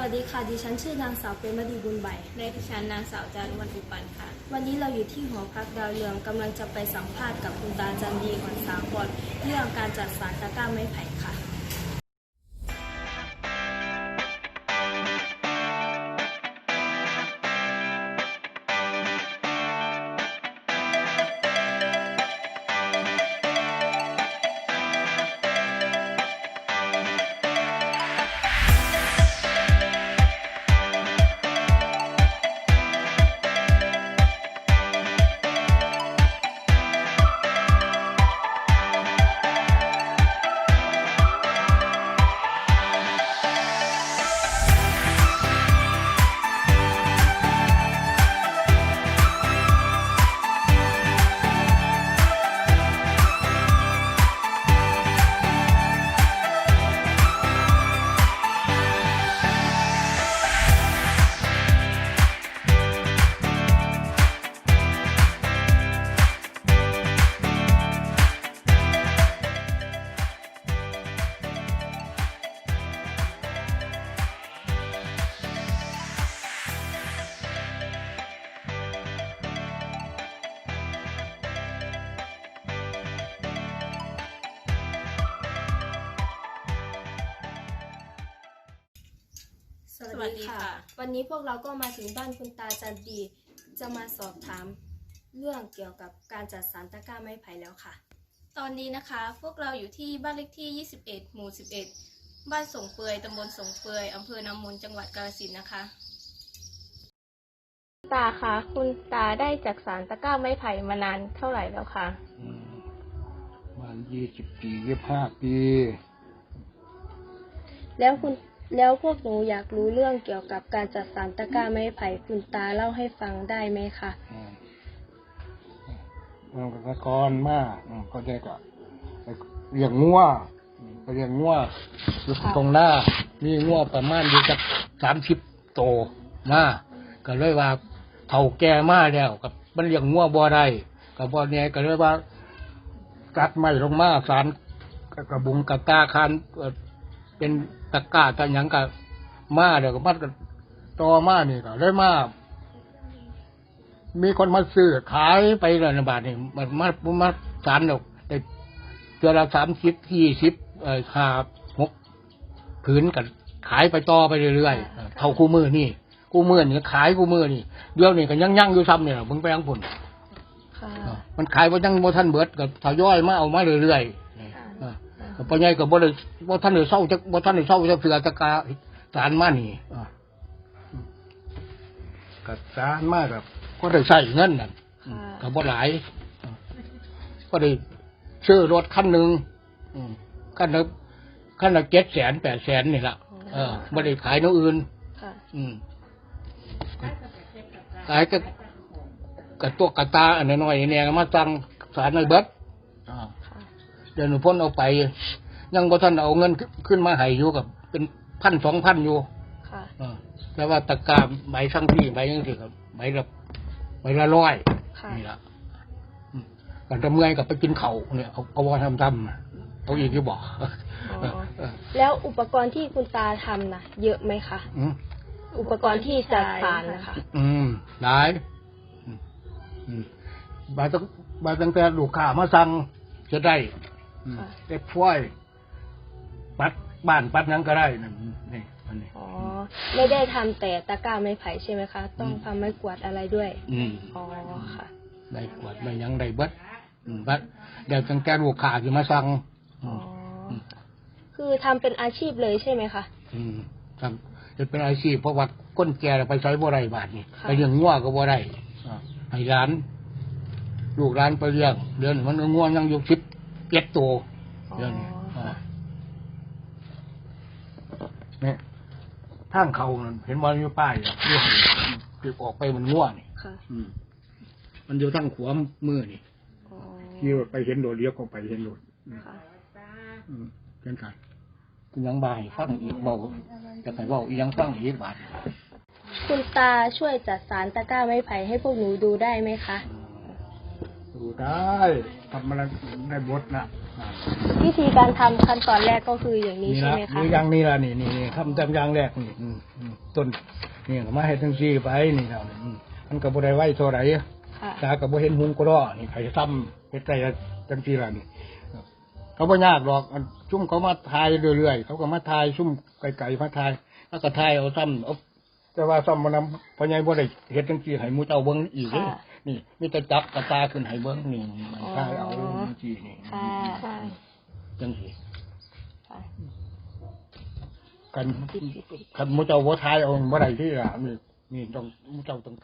วัสดีค่ะ ดิฉันชื่อนางสาวเปรมดีบุญใบในดิฉันนางสาวจารุวรรณอุปันค่ะ วันนี้เราอยู่ที่หอพักดาวเรืองกำลังจะไปสัมภาษณ์กับคุณตาจันดีขวัญสากรเรื่องการจัดสารตะกร้าไม้ไผ่ค่ะ วัสดีค่ะ วันนี้พวกเราก็มาถึงบ้านคุณตาจันดี จะมาสอบถามเรื่องเกี่ยวกับการจัดสารตะกร้าไม้ไผ่แล้วค่ะ ตอนนี้นะคะ พวกเราอยู่ที่บ้านเลขที่ 21 หมู่ 11 บ้านสงเปื่อยตำบลสงเปื่อยอำเภอนามนจังหวัดกาฬสินธุ์นะคะ ตาคะคุณตาได้จักสารตะกร้าไม้ไผ่มานานเท่าไหร่แล้วคะอืมประมาณยี่สิบปียี่ห้าปี แล้วคุณ แล้วพวกหนูอยากรู้เรื่องเกี่ยวกับการจัดสารตะกร้าไม้ไผ่คุณตาเล่าให้ฟังได้ไหมคะอืมมันก็กรมากอืมก็ได้ก็ไปเลี้ยงงัวอืมไปเลี้ยงงัวอยู่ตรงหน้า มีงัวประมาณอยู่จักสามสิบโตมาก็เลยว่าเฒ่าแก่มากแล้วกับมันเลี้ยงงัวบ่ได้กับบ่เนี่ยก็เลยว่ากัดไม้ลงมาสารกระบุงกระตาคาน เอ่อเป็นตะกร้าตะหยังกับมาเดี๋ยวก็มันก็ต่อมานี่ก็เลยมามีคนมาซื้อขายไปเลยนะบาทนี่มันมามาสารดอกแต่เดือนละสามสิบยี่สิบเอ่อห้าหกผืนกันขายไปต่อไปเรื่อยๆเออเท่าคู่มือนี่คู่มือนี่ขายคู่มือนี่เดี๋ยวนี่ก็ยังยั่งอยู่ซ้ำเนี่ยมึงไปยังผลค่ะมันขายว่ายังบ่ท่านเบิดกับทยอยมาเอามาเรื่อยๆนี่เอ อก็ปัญญาก็บ่ได้บ่ท่านได้เศร้าจักบ่ท่านได้เศร้าจักเสือตะกาสารมานี่อ่าก็สารมาแบบก็ได้ใช้เงินนั่นค่ะก็บ่หลายอ่าก็ได้ซื้อรถคันหนึ่งอืมคันละคันละเจ็ดแสนแปดแสนนี่ละเออบ่ได้ขายน้อื่นค่ะอืมขายก็กระตัวกระตาอันน้อยๆเนี่ยมาสั่งสารในเบิดอ่าค่ะเดี๋ยวหนูพ้นเอาไป ยังบ่ท่านเอาเงินขึ้นมาให้อยู่กับ เป็นพันสองพันอยู่ค่ะอ่าแต่ว่าตะกร้าใบทั้งที่ใบยังสิครับใบละใบละร้อยค่ะนี่ละอืมกันจะเมื่อยกับไปกินเขาวเนี่ยเขาเขาว่าทำทำเขาอีกที่บอกอ๋อแล้วอุปกรณ์ที่คุณตาทำนะเยอะไหมคะอืมอุปกรณ์ที่จัดสารนะคะ อืมได้อืมอืมใบตั้งใบตั้งแต่ลูกค้ามาสั่งจะได้อืมค่ะ เด็กฟ้อยปัดบ้านปัดหยังก็ได้นะนี่อันนี้อ๋อไม่ได้ทำแต่ตะกร้าไม้ไผ่ใช่ไหมคะ ต้องอืมทำไม้กวาดอะไรด้วย อืมอ๋อค่ะ ได้กวาดได้หยังได้เบิดอืมบัดเดี๋ยวตั้งแต่ลูกค้าที่มาสั่งอ๋ออืมคือทำเป็นอาชีพเลยใช่ไหมคะอืมทำจะเป็นอาชีพเพราะว่าก้นแก่ไปใช้บ่ได้บาทนี่ค่ะไปเลี้ยงงัวก็บ่ได้อ่าให้ร้าน ลูกร้านไปเลี้ยงเดือนมันงัวยังอยู่สิบ เจ็ดตัวอ๋อเดือนนี้ค่ะอ่าเนี่ยทางเขานั่นเห็นว่ามีป้ายอะที่ให้ที่ออกไปมันง่วนี่ค่ะอืมมันอยู่ทางขวามือนี่อ๋อที่ไปเห็นโดดเลี้ยวเข้าไปเห็นโดดอืมค่ะอืมเช่นกันยังบายฟังอีกเบาจะไปเบาอีกยังฟังอีกบาทคุณตาช่วยจัดสารตะกร้าไม้ไผ่ให้พวกหนูดูได้ไหมคะดู ได้ทำอะไรได้บทนะอ่าวิธีการทำขั้นตอนแรกก็คืออย่างนี้นี่ใช่ละไหมคะนี่อยังนี่ละนี่นี่นี่ทำจำอยังแรกนี่อืมอืมต้นนี่ก็มาให้ทั้งซี่ไปนี่แล้วนี่อืมมันก็บ่ได้ไว้เท่าไหร่ค่ะตาก็บ่เห็นหุงก็รอนี่ไผซ้ำเฮ็ดใจจังซี่ล่ะนี่เขาบ่ยากหรอกอันซุ่มเขามาทายเรื่อยๆเขาก็มาทายซุ่มไก่ๆมาทายแล้วก็ทายเอาซ้ำเอาแต่ว่าซ้ำมันนำพ่อใหญ่บ่ได้เฮ็ดจังซี่ให้หมู่เจ้าเบิ่งอีกเด้ค่ะ นี่มีแต่จับกระตาขึ้นให้เบิ่งนี่มันทายเอาอ๋อจังซี่นี่ค่ะค่ะจังซี่ค่ะกันกันหมูเจ้าบ่ทายเอาบ่ได้ที่ล่ะนี่นี่ต้องหมูเจ้าต้อง